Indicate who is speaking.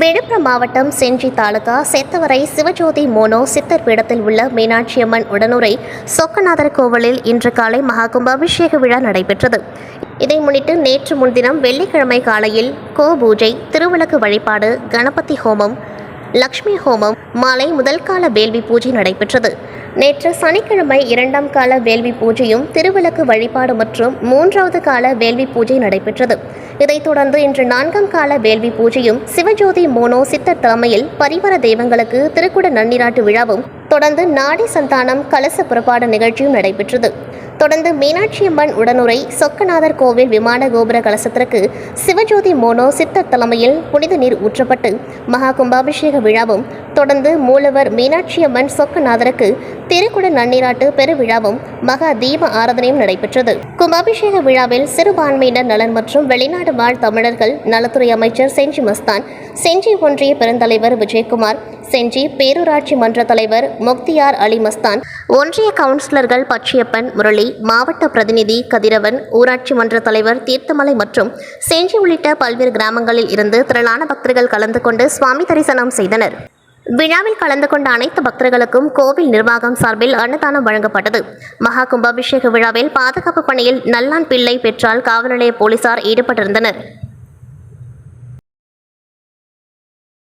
Speaker 1: விழுப்புரம் மாவட்டம் செஞ்சி தாலுகா செத்தவரை சிவஜோதி மோனோ சித்தர் பீடத்தில் உள்ள மீனாட்சியம்மன் உடனுரை சொக்கநாதர் கோவிலில் இன்று காலை மகாகும்ப அபிஷேக விழா நடைபெற்றது. இதை முன்னிட்டு நேற்று முன்தினம் வெள்ளிக்கிழமை காலையில் கோ பூஜை திருவிளக்கு வழிபாடு கணபதி ஹோமம் லக்ஷ்மி ஹோமம் மாலை முதல் கால வேள்வி பூஜை நடைபெற்றது. நேற்று சனிக்கிழமை இரண்டாம் கால வேள்வி பூஜையும் திருவிளக்கு வழிபாடு மற்றும் மூன்றாவது கால வேள்வி பூஜை நடைபெற்றது. இதைத் தொடர்ந்து இன்று நான்காம் கால வேள்வி பூஜையும் சிவஜோதி மோனோ சித்தர் தலைமையில் பரிவர தெய்வங்களுக்கு திருக்குட நன்னீராட்டு விழாவும் தொடர்ந்து நாடி சந்தானம் கலச புறப்பாடு நிகழ்ச்சியும் நடைபெற்றது. தொடர்ந்து மீனாட்சியம்மன் உடனுரை சொக்கநாதர் கோவில் விமான கோபுர கலசத்திற்கு சிவஜோதி மோனோ சித்தர் தலைமையில் புனித நீர் ஊற்றப்பட்டு மகா கும்பாபிஷேக விழாவும் தொடர்ந்து மூலவர் மீனாட்சியம்மன் சொக்கநாதருக்கு திருக்குட நன்னீராட்டு பெருவிழாவும் மகா தீப ஆராதனையும் நடைபெற்றது. கும்பாபிஷேக விழாவில் சிறுபான்மையினர் நலன் மற்றும் வெளிநாடு வாழ் தமிழர்கள் நலத்துறை அமைச்சர் செஞ்சி மஸ்தான் செஞ்சி ஒன்றிய பெருந்தலைவர் விஜயகுமார் செஞ்சி பேரூராட்சி மன்ற தலைவர் முக்தியார் அலி மஸ்தான் ஒன்றிய கவுன்சிலர்கள் பச்சியப்பன் முரளி மாவட்ட பிரதிநிதி கதிரவன் ஊராட்சி மன்ற தலைவர் தீர்த்தமலை மற்றும் செஞ்சி உள்ளிட்ட பல்வேறு கிராமங்களில் இருந்து திரளான பக்தர்கள் கலந்து கொண்டு சுவாமி தரிசனம் செய்தனர். விழாவில் கலந்து கொண்ட அனைத்து பக்தர்களுக்கும் கோவில் நிர்வாகம் சார்பில் அன்னதானம் வழங்கப்பட்டது. மகா கும்பாபிஷேக விழாவில் பாதுகாப்பு பணியில் நல்லான் பிள்ளை பெற்றால் காவல் நிலைய போலீசார் ஈடுபட்டிருந்தனர்.